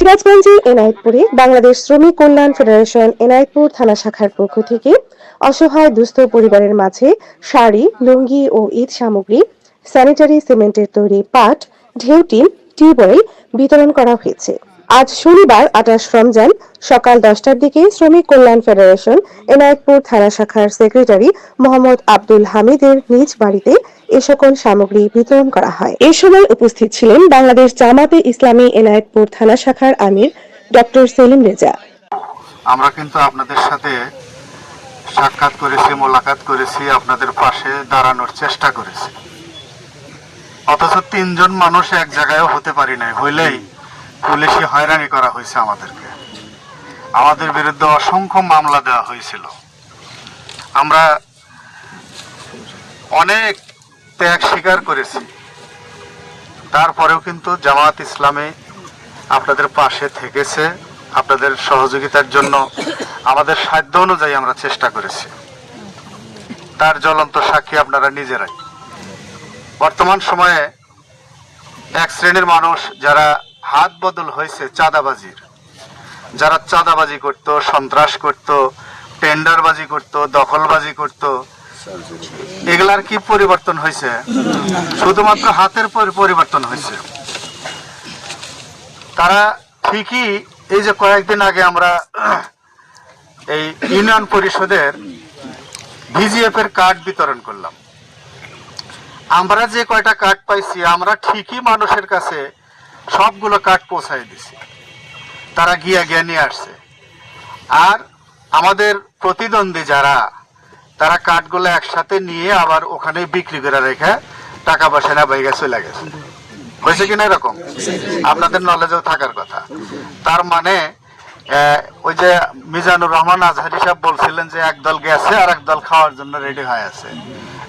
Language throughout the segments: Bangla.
সিরাজগঞ্জের এনায়েতপুরে বাংলাদেশ শ্রমিক কল্যাণ ফেডারেশন এনায়েতপুর থানা শাখার পক্ষ থেকে অসহায় দুস্থ পরিবারের মাঝে শাড়ি, লুঙ্গি ও ঈদ সামগ্রী, স্যানিটারি, সিমেন্টের তৈরি পাট ঢেউটিন টিউবওয়েল বিতরণ করা হয়েছে। আজ শনিবার, আঠাশ রমজান, সকাল দশটার দিকে শ্রমিক কল্যাণ ফেডারেশন, এনায়েতপুর থানা শাখার সেক্রেটারি মোহাম্মদ আব্দুল হামিদের নিজ বাড়িতে এ সকল সামগ্রী বিতরণ করা হয়। এ সময় উপস্থিত ছিলেন বাংলাদেশ জামাতে ইসলামী এনায়েতপুর থানা শাখার আমির ডক্টর সেলিম রেজা। আমরা কিন্তু আপনাদের সাথে সাক্ষাৎ করেছি, মোলাকাত করেছি, আপনাদের পাশে দাঁড়ানোর চেষ্টা করেছি। অথচ তিনজন মানুষ এক জায়গায়ও হতে পারি নাই, হইলেই পুলিশি হয়রানি করা হয়েছে আমাদেরকে। আমাদের বিরুদ্ধে অসংখ্য মামলা দেওয়া হয়েছিল। আমরা অনেক ত্যাগ স্বীকার করেছি। তারপরেও কিন্তু জামাত ইসলামে আপনাদের পাশে থেকেছে। আপনাদের সহযোগিতার জন্য আমাদের সাধ্য অনুযায়ী আমরা চেষ্টা করেছি। তার জ্বলন্ত সাক্ষী আপনারা নিজেরাই। বর্তমান সময়ে এক শ্রেণির মানুষ যারা হাত বদল হয়েছে চাঁদাবাজির। যারা চাঁদাবাজি করত, সন্ত্রাস করত, টেন্ডারবাজি করত, দখলবাজি করত, এগুলার কি পরিবর্তন হয়েছে? শুধুমাত্র হাতের পরি- পরিবর্তন হয়েছে। তারা ঠিকই এই যে কয়েকদিন আগে আমরা এই ইউনিয়ন পরিষদের ভিজিএফ এর কার্ড বিতরণ করলাম। আমরা যে কয়টা কার্ড পাইছি, আমরা ঠিকই মানুষের কাছে সবগুলো কাঠ পৌঁছাই দিছে। তারা গিয়া গিয়া নিয়ে আসছে। আর আমাদের প্রতিদ্বন্দ্বী যারা, তারা কাঠগুলো একসাথে নিয়ে আবার ওখানে বিক্রি করে রেখে টাকা পয়সা না বাইরে চলে গেছে। হয়েছে কিনা এরকম? আপনাদের নলেজেও থাকার কথা। তার মানে ওই যে মিজানুর রহমান আজহারি সাহেব বলছিলেন যে একদল গেছে আর একদল খাওয়ার জন্য রেডি হয়ে আছে।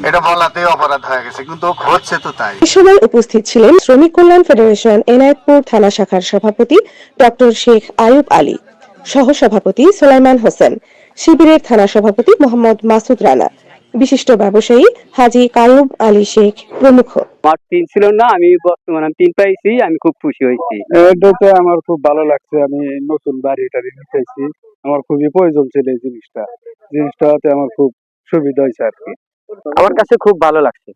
এটা বলাতেই অপরাধ হয়ে গেছে, কিন্তু হচ্ছে তো তাই। সময় উপস্থিত ছিলেন শ্রমিক কল্যাণ ফেডারেশন, এনায়েতপুর থানা শাখার সভাপতি ডক্টর শেখ আয়ুব আলী সহ সভাপতি সোলাইমান হোসেন, শিবিরের থানা সভাপতি মোহাম্মদ মাসুদ রানা বিশিষ্ট ব্যবসায়ী হাজি কায়ুব আলী শেখ প্রমুখ। আমার তিন ছিল না আমি বর্তমানে তিন পাইছি আমি খুব খুশি হয়েছি। এটাতে আমার খুব ভালো লাগছে আমি নতুন বাড়ি টাড়ি নিতেছি। আমার খুবই প্রয়োজন ছিল এই জিনিসটা। জিনিসটাতে আমার খুব সুবিধা হয়েছে আর কি। আমার কাছে খুব ভালো লাগছে।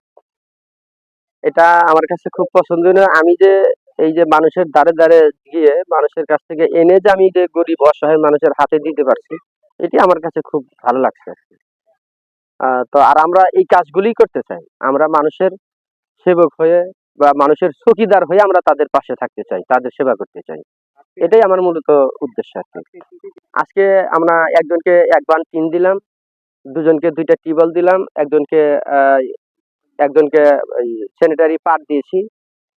এটা আমার কাছে খুব পছন্দনীয়। আমি যে এই যে মানুষের দ্বারে দ্বারে গিয়ে মানুষের কাছ থেকে এনে যে আমি যে গরিব অসহায় মানুষের হাতে দিতে পারছি এটি আমার কাছে খুব ভালো লাগছে আর কি। তো আর আমরা এই কাজগুলি করতে চাই। আমরা মানুষের সেবক হয়ে বা মানুষের চকিদার হয়ে আমরা তাদের পাশে থাকতে চাই, তাদের সেবা করতে চাই। এটাই আমার মূলত উদ্দেশ্য আর কি। আজকে আমরা একজনকে এক বান টিন দিলাম, দুজনকে দুইটা টিবল দিলাম, একজনকে একজনকে স্যানিটারি পার দিয়েছি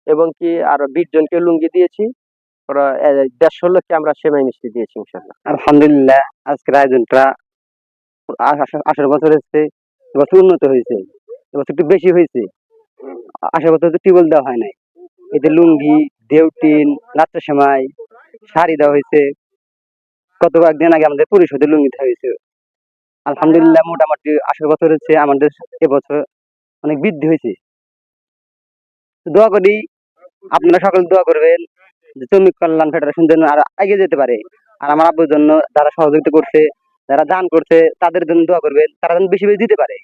এবং কি আর বিশ জনকে লুঙ্গি দিয়েছি। ওরা দেড়শো লোককে আমরা সেমাই মিষ্টি দিয়েছি ইনশাল্লাহ আলহামদুলিল্লাহ, আজকের আয়োজনটা আঠারো বছর হচ্ছে এবছর উন্নত হয়েছে এবছর একটু বেশি হয়েছে। আশা বছর তো টিউবওয়েল দেওয়া হয় নাই। এতে লুঙ্গি দেউটিন লাচ্চা সেমাই, শাড়ি দেওয়া হয়েছে। গত কয়েকদিন আগে আমাদের পরিষদে লুঙ্গি দেওয়া হয়েছে। আলহামদুলিল্লাহ মোটামুটি আঠারো বছর হচ্ছে, আমাদের এবছর অনেক বৃদ্ধি হয়েছে। দোয়া করি আপনারা সকলে দোয়া করবেন যে শ্রমিক কল্যাণ ফেডারেশন যেন আর এগিয়ে যেতে পারে। আর আমার আব্বুর জন্য যারা সহযোগিতা করছে যারা দান করছে তাদের জন্য দোয়া করবেন তারা যেন বেশি বেশি দিতে পারে।